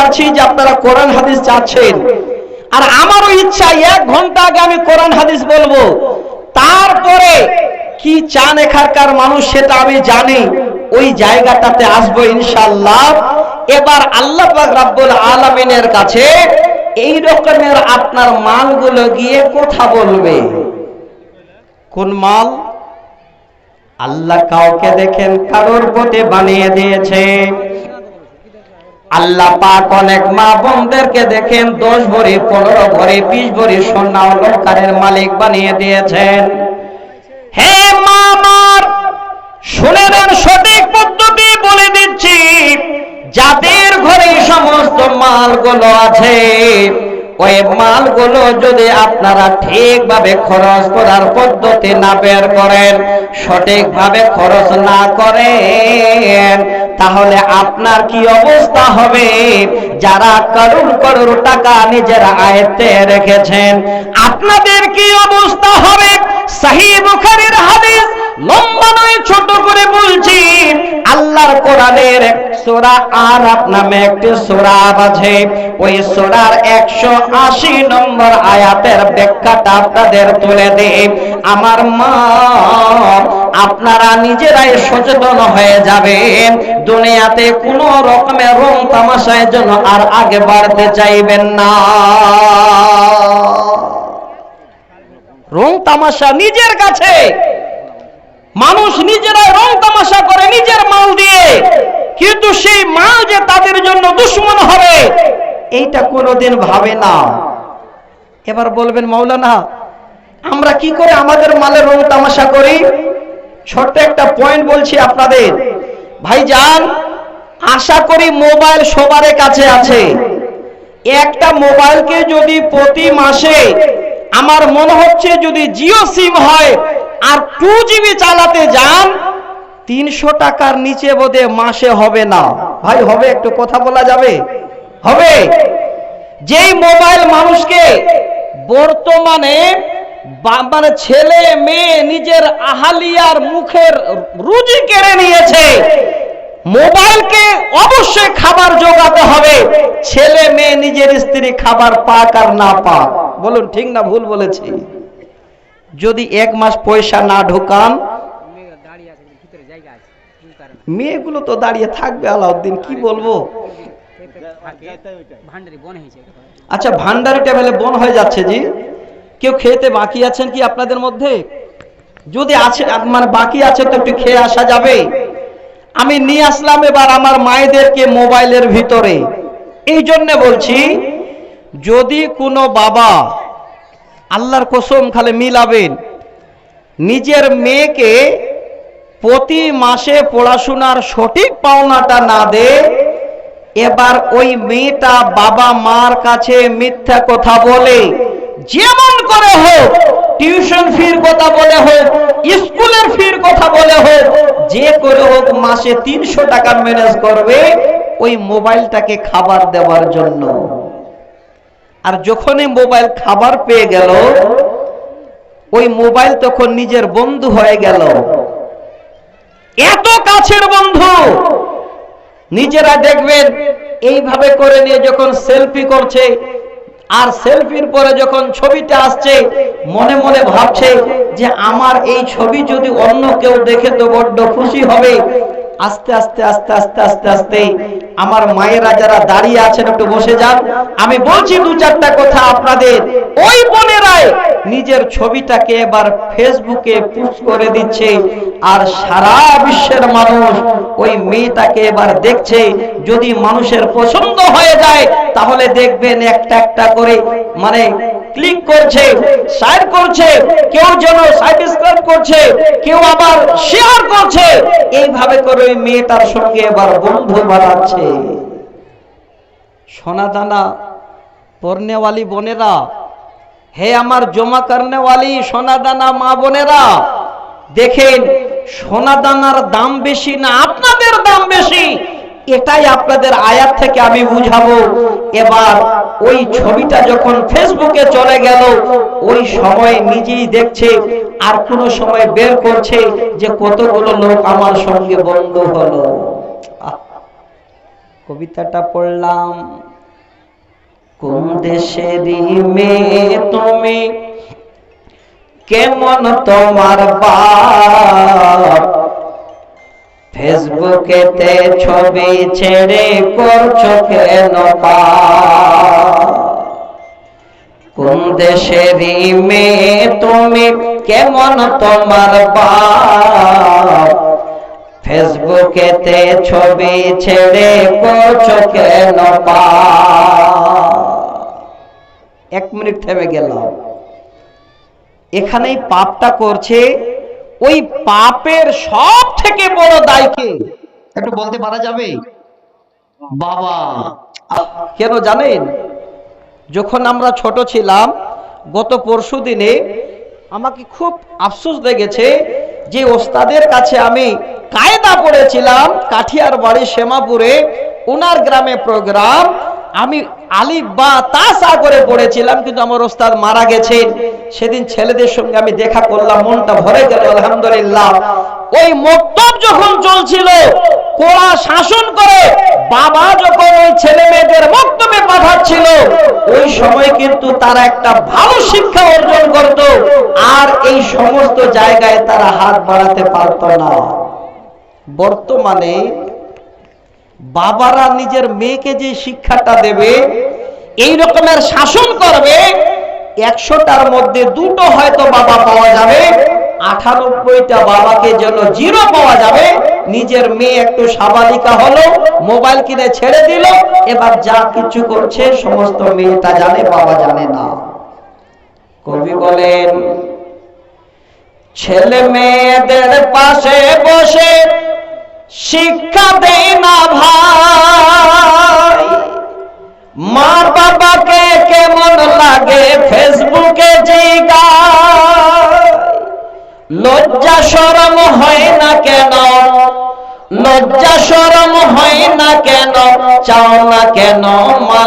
পারছি যে আপনারা কোরআন হাদিস চাচ্ছেন। আর আমারও ইচ্ছা, এক ঘণ্টা আগে আমি কোরআন হাদিস বলব। তারপরে কি চান এখানকার মানুষ সেটা আমি জানি। ওই জায়গাটাতে আসব ইনশাল্লাহ এবার আল্লাহ রাব্বুল আলামিনের কাছে এই রকমের আপনার মালগুলো গিয়ে কথা বলবে। কোন মাল? আল্লাহ কাউকে দেখেন, কারোর পথে বানিয়ে দিয়েছে। আল্লাহ পাক অনেক মা বোনদেরকে দেখেন, দশ ভরি, পনেরো ভরি, বিশ ভরি সোনা অলঙ্কারের মালিক বানিয়ে দিয়েছেন। হে মা আমার, শুনে নেন সঠিক পদ্ধতি, বলে দিচ্ছি, যাদের ঘরে সমস্ত মালগুলো আছে, ওই মালগুলো যদি আপনারা ঠিকভাবে খরচ করার পদ্ধতি না বের করেন, সঠিকভাবে খরচ না করেন তাহলে আপনার কি অবস্থা হবে? যারা করুণ করুন টাকা নিজের আয়ত্তে রেখেছেন, আপনাদের কি অবস্থা হবে? হাদিস লম্বা নয়, ছোট করে বলছি, আল্লাহর কোরআনের সূরা আরাফ নামে একটি সূরা আছে ওই সূরার 180 নম্বর আয়াতের ব্যাখ্যাটা আপনাদের তুলে আমার মা, আপনারা নিজেরাই সচেতন হয়ে যাবেন। দুনিয়াতে কোনো রকমের রং তামাশায় জন্য আর আগে বাড়তে চাইবেন না। রং তামাশা নিজের কাছে। মানুষ নিজেরাই রং তামাশা করে নিজের মাল দিয়ে। কিন্তু সেই মা যে তাদের জন্য দুশ্মন হবে, এইটা কোনোদিন ভাবে না। এবার বলবেন, মাওলানা, আমরা কি করে আমাদের মালের রং তামাশা করি? ছোট্ট একটা পয়েন্ট বলছি আপনাদের। ভাইজান, আশা করি মোবাইল সবার কাছে আছে। একটা মোবাইলকে যদি প্রতি মাসে আমার মনে হচ্ছে যদি জিও সিম হয় আর টু জিবি চালাতে যান তিনশো টাকার নিচে বোধে মাসে হবে না। ভাই, হবে একটু কথা বলা যাবে? হবে। যেই মোবাইল মানুষকে বর্তমানে মানে ছেলে, মেয়ে নিজের আহালিয়ার মুখের রুজি কেড়ে নিয়েছে, মোবাইলকে অবশ্যই খাবার যোগাতে হবে। ছেলে, মেয়ে নিজের স্ত্রী খাবার পাক আর না পাক। বলুন, ঠিক না ভুল বলেছি? যদি এক মাস পয়সা না ঢোকান মেয়ে দাঁড়িয়ে আছে কিন্তু ভিতরে জায়গা আছে এই কারণে মেয়েগুলো তো দাঁড়িয়ে থাকবে আলাউদ্দিন, কি বলব। আচ্ছা ভান্ডারি টেবিলে বন হয়ে যাচ্ছে জি। কেউ খেতে বাকি আছেন কি আপনাদের মধ্যে? যদি আছে মানে বাকি আছে তো একটু খেয়ে আসা যাবে। আমি নিয়ে আসলাম এবার আমার মায়েদেরকে মোবাইলের ভিতরে। এই জন্যে বলছি, যদি কোনো বাবা আল্লাহর কসম খালে মিলাবেন, নিজের মেয়েকে প্রতি মাসে পড়াশোনার সঠিক পাওনাটা না দেয়, এবার ওই মেয়েটা বাবা মার কাছে মিথ্যা কথা বলে, যেমন করে হোক, টিউশন ফির কথা বলে হোক, স্কুলের ফির কথা বলে হোক, যে করে হোক মাসে তিনশো টাকা ম্যানেজ করবে ওই মোবাইলটাকে খাবার দেওয়ার জন্য। আর যখনই মোবাইল খাবার পেয়ে গেল, ওই মোবাইল তখন নিজের বন্ধু হয়ে গেল। এত কাছের বন্ধু। নিজেরা দেখবেন, এইভাবে করে নিয়ে যখন সেলফি করছে, আর সেলফির পরে যখন ছবিটা আসছে, মনে মনে ভাবছে যে আমার এই ছবি যদি অন্য কেউ দেখে তো বড্ড খুশি হবে। আস্তে আস্তে আস্তে আস্তে আস্তে আস্তে আমার মায়েরা যারা দাঁড়িয়ে আছেন, একটু বসে যান। আমি বলছি দু চারটা কথা আপনাদের। ওই বোনেরাই নিজের ছবিটাকে এবার ফেসবুকে পোস্ট করে দিচ্ছে আর সারা বিশ্বের মানুষ ওই মেয়েটাকে এবার দেখছে। যদি মানুষের পছন্দ হয়ে যায়, তাহলে দেখবেন একটা একটা করে মানে ক্লিক করছে শেয়ার করছে, কেউ যেন সাবস্ক্রাইব করছে, কেউ আবার শেয়ার করছে। এইভাবে করে ওই মেয়েটার সঙ্গে এবার বন্ধু বানাচ্ছে। সোনা দানা পড়নেওয়ালি বোনেরা, হে আমার জমা করনেওয়ালি সোনা দানা মা বোনেরা, দেখেন সোনা দানার দাম বেশি না, আপনাদের দাম বেশি। এটাই আপনাদের আয়াত থেকে আমি বুঝাবো। এবার ওই ছবিটা যখন ফেসবুকে চলে গেল, ওই সময় নিজেই দেখছে, আর কোন সময় বের করছে যে কতগুলো লোক আমার সঙ্গে বন্ধ হলো। কবিতাটা পড়লাম। কোন দেশেরই মেয়ে তুমি? কেমন তোমার বাপ? ফেসবুকেতে ছবি ছেড়ে করছ কেন? কোন দেশেরই মেয়ে তুমি কেমন তোমার বাপ ফেসবুকেতে ছবি ছেড়ে করছ কেন? এক মিনিট থেমে গেলাম এখানেই পাপটা করছে ওই পাপের সব থেকে বড় দায়কে একটু বলতে পারা যাবে? বাবা। কেন জানেন? যখন আমরা ছোট ছিলাম গত পরশু দিনে আমাকে খুব আফসোস লেগেছে যে ওস্তাদের কাছে আমি কায়দা পড়েছিলাম কাঠিয়ার বাড়ি শ্যামাপুরে ওনার গ্রামে প্রোগ্রাম। আমি আলিফ বা তাসা করে পড়েছিলাম কিন্তু আমার ওস্তাদ মারা গেছেন। সেদিন ছেলেদের সঙ্গে আমি দেখা করলাম, মনটা ভরে গেল, আলহামদুলিল্লাহ। ওই মক্তব যখন চলছিল কোড়া শাসন করে, বাবা যখন ওই ছেলে মেয়েদের বক্তব্যে পাঠাচ্ছিল, ওই সময় কিন্তু তারা একটা ভালো শিক্ষা অর্জন করত, আর এই সমস্ত জায়গায় তারা হাত বাড়াতে পারত না। বর্তমানে বাবারা নিজের মেয়েকে যে শিক্ষাটা দেবে, এই রকমের শাসন করবে একশোটার মধ্যে দুটো হয়তো বাবা পাওয়া যাবে আঠানব্বইটা বাবাকে যেন জিরো পাওয়া যাবে। নিজের মেয়ে একটু সাবালিকা হলো, মোবাইল কিনে ছেড়ে দিল, এবার যা কিছু করছে সমস্ত মেয়েটা জানে, বাবা জানে না। কবি বলেন, ছেলে মেয়েদের পাশে বসে শিক্ষা দেয় না ভাই। মা বাবাকে কেমন লাগে ফেসবুকে জিগায় লজ্জা শরম হয় না কেন? লজ্জা শরম হয় না কেন? চাও না কেন মা?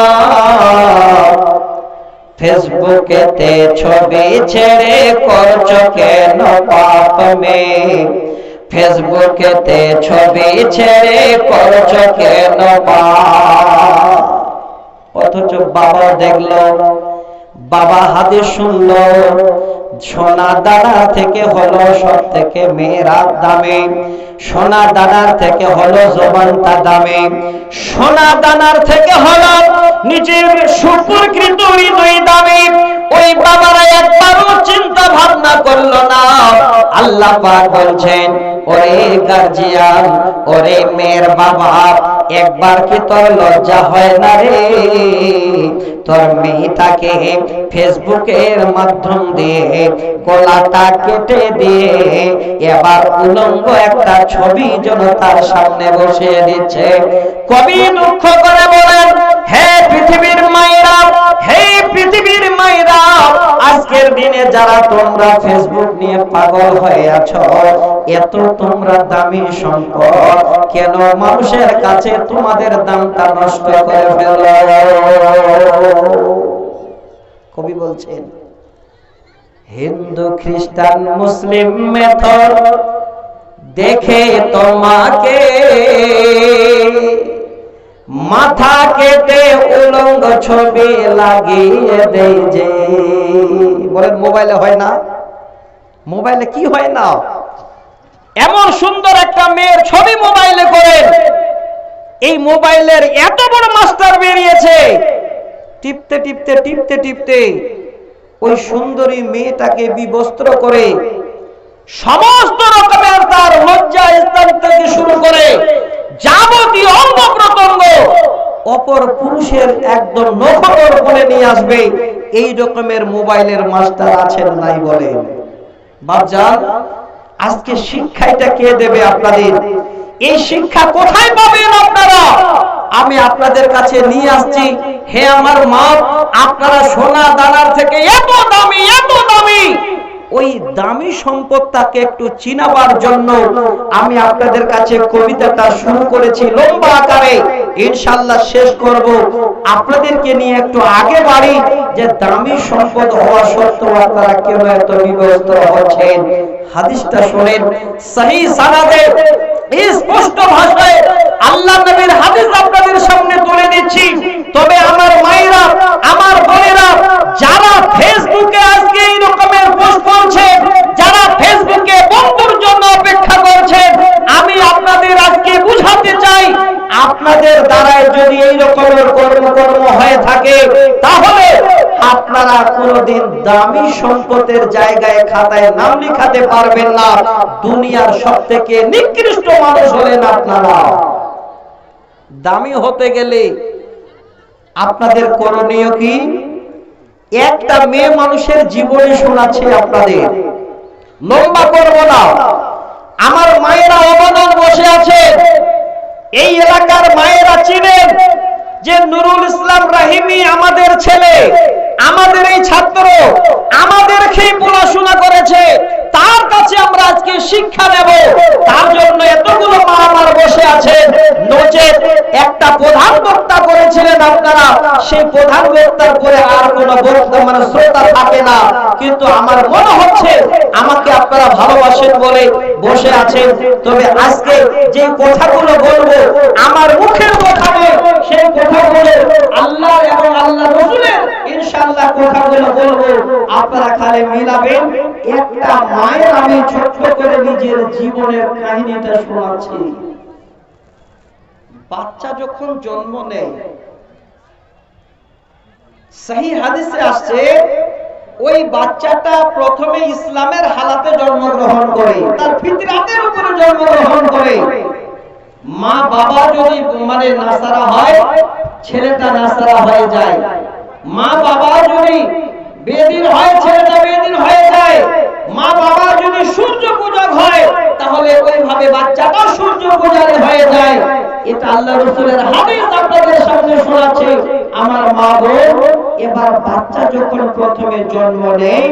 ফেসবুকেতে ছবি ছেড়ে করছ কেন পাপ মে ফেসবুকেতে ছবি ছেড়ে করছ কেন পাপ অথচ বাবা দেখল বাবা হাতে শুনলো সোনা দানা থেকে হলো সব থেকে মেয়েরা দামে। সোনা দানার থেকে হলো জবানটা দামে। সোনা দানার থেকে হলো নিজের সুপুরকৃত হৃদয় দামে। ওই বাবারা একবারও চিন্তা ভাবনা করল না। আল্লাহ পাক বলছেন, ওরে গার্জিয়ান, ওরে মেয়ের বাবা, একবার কি তোর লজ্জা হয় না রে? তোর মেয়েটাকে ফেসবুকের মাধ্যম দিয়ে, গলাটা কেটে দিয়ে, এবার উলঙ্গ একটা ছবি যেন তার সামনে বসিয়ে দিচ্ছে। কবি দুঃখ করে বলেন, হে পৃথিবীর মায়েরা, হে পৃথিবীর মায়েরা, আজকের দিনে যারা তোমরা ফেসবুক নিয়ে পাগল হয়ে আছো, এত তোমরা দামি সম্পদ, কেন মানুষের কাছে তোমাদের দামটা নষ্ট করে ফেলো? কবি বলছেন, হিন্দু, খ্রিস্টান, মুসলিম, মেথর দেখে তোমাকে, মাথা কেটে উলঙ্গ ছবি লাগিয়ে দেই যে। বলেন, মোবাইলে হয় না? মোবাইলে কি হয় না? এমন সুন্দর একটা মেয়ের ছবি মোবাইলে করেন এই মোবাইলের এত বড় মাস্টার বেরিয়েছে। টিপতে টিপতে টিপতে টিপতে ওই সুন্দরী মেয়েটাকে বিবস্ত্র করে সমস্ত রকমের তার লজ্জা স্থান থেকে শুরু করে যাবতীয় অঙ্গ প্রত্যঙ্গ অপর পুরুষের একদম নখর বলে নিয়ে আসবে। এই রকমের মোবাইলের মাস্টার আছেন নাই বলেন বাপজান, আজকে শিক্ষাটা কে দেবে আপনাদের? এই শিক্ষা কোথায় পাবেন আপনারা? আমি আপনাদের কাছে নিয়ে আসছি। হে আমার মা, আপনারা সোনা দানার থেকে এত দামি এত দামি। ওই দামি সম্পদটাকে একটু চিনাবার জন্য আমি আপনাদের কাছে কবিতাটা শুরু করেছি লম্বা আকারে। ইনশাল্লাহ শেষ করব। আপনাদেরকে নিয়ে একটু আগে বাড়ি যে দামি সম্পদ হওয়া সত্ত্বেও আপনারা কেন এত বিভস্ত হচ্ছেন? হাদিসটা শোনেন। সহি সানাদে, স্পষ্ট ভাষায় আল্লাহ নবীর হাদিস আপনাদের সামনে তুলে দিচ্ছি। তবে আমার মায়েরা, আমার বোনেরা, যারা ফেসবুকে আজকে এইরকম সকলের কর্ম কর্ম হয়ে থাকে, তাহলে আপনারা কোনোদিন দামি সম্পদের জায়গায় খাতায় নাম লিখাতে পারবেন না। দুনিয়ার সব থেকে নিকৃষ্ট মানুষ হলেন আপনারা। দামি হতে গেলে আপনাদের করণীয় কি? একটা মেয়ে মানুষের জীবনে শোনাচ্ছে আপনাদের, লম্বা করব না। আমার মায়েরা অবদান বসে আছে। এই এলাকার মায়েরা চিনেন যে নুরুল ইসলাম রাহিমি আমাদের ছেলে। আমাদের এই ছাত্র আমাদের খেয়ে পড়াশোনা করেছে, তার কাছে আমরা আজকে শিক্ষা নেব। তার জন্য এতগুলো মা আমার বসে আছে। নচেত একটা প্রধান বক্তা করেছিলেন আপনারা। সেই প্রধান বক্তার পরে আর কোন মানে শ্রোতা থাকে না। কিন্তু আমার মনে হচ্ছে আমাকে আপনারা ভালোবাসেন বলে বসে আছেন। তবে আজকে যে কথাগুলো বলব, আমার মুখের কথা সেই কথাগুলো আল্লাহ এবং আল্লাহ রসুলের ইনশাআল্লাহ কথাগুলো বলব, আপনারা খালি মিলাবেন। একটা মায়ের আমি ছোট্ট করে নিজের জীবনের কাহিনীটা শোনাচ্ছি। বাচ্চা যখন জন্ম নেয় সহি হাদিসে আসছে, ওই বাচ্চাটা প্রথমে ইসলামের হালাতে জন্মগ্রহণ করে, তার ফিতরাতের উপরে জন্মগ্রহণ করে। মা বাবা যদি মানে নাসারা হয়, ছেলেটা নাসারা হয়ে যায়। মা বাবা যদি বেদিন হয়, ছেলেটা বেদিন হয়ে যায়, মা বাবা যদি সূর্য পূজক হয়, তাহলে ওইভাবে বাচ্চাটা সূর্য পূজারে হয়ে যায়। এটা আল্লাহ রসুলের হাদিস আপনাদের সামনে শোনাচ্ছে। আমার মা বোন, এবার বাচ্চা যখন প্রথমে জন্ম নেয়